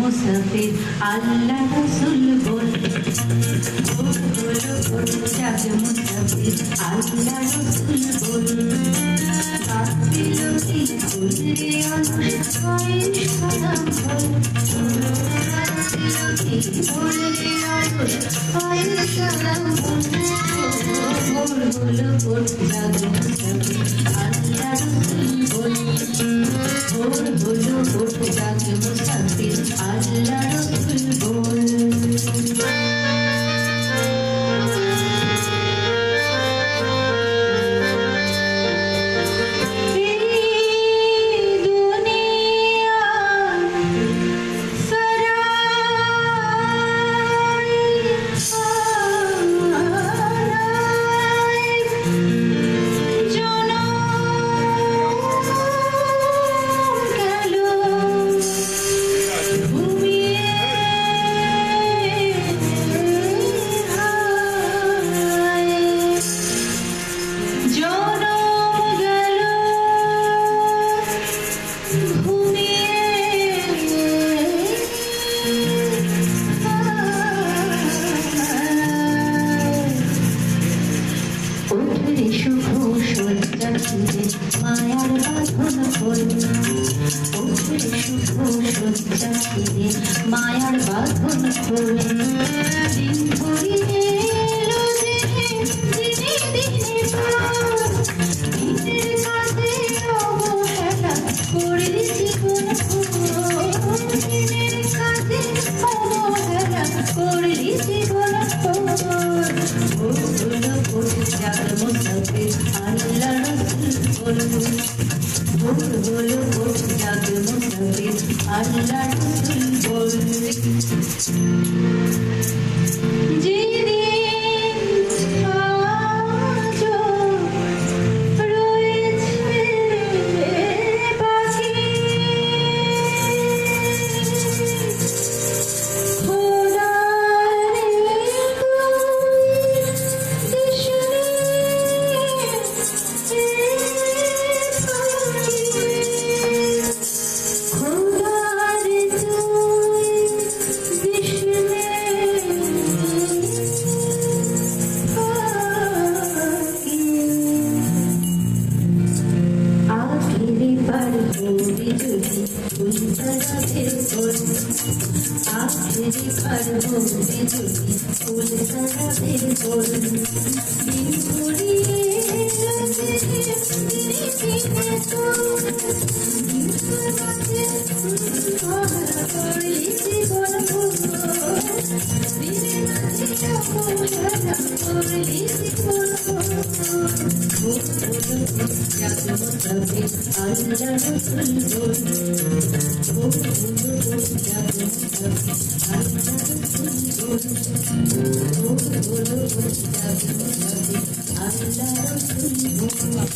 মুসাফির আল্লাহ রসুল বল ভোর হলো ওঠ জাগ মুসাফির আল্লাহ রসুল বল ভোর ভোর মায়ার বাঁধন হল শুভ মায়ার বাঁধন হল রসুল বলব ভোর হলো ভোর জাগ মুসাফির আল্লাহ রসুল আখেরি পার হবি যদি ফুলতরাদের বল দিন ঘুরিয়ে এলো যে দিনে দিনে তোর দিন রাতে অবহেলা করলি জীবন ভোর দিনে রাতে অবহেলা ভোর আল্লাহ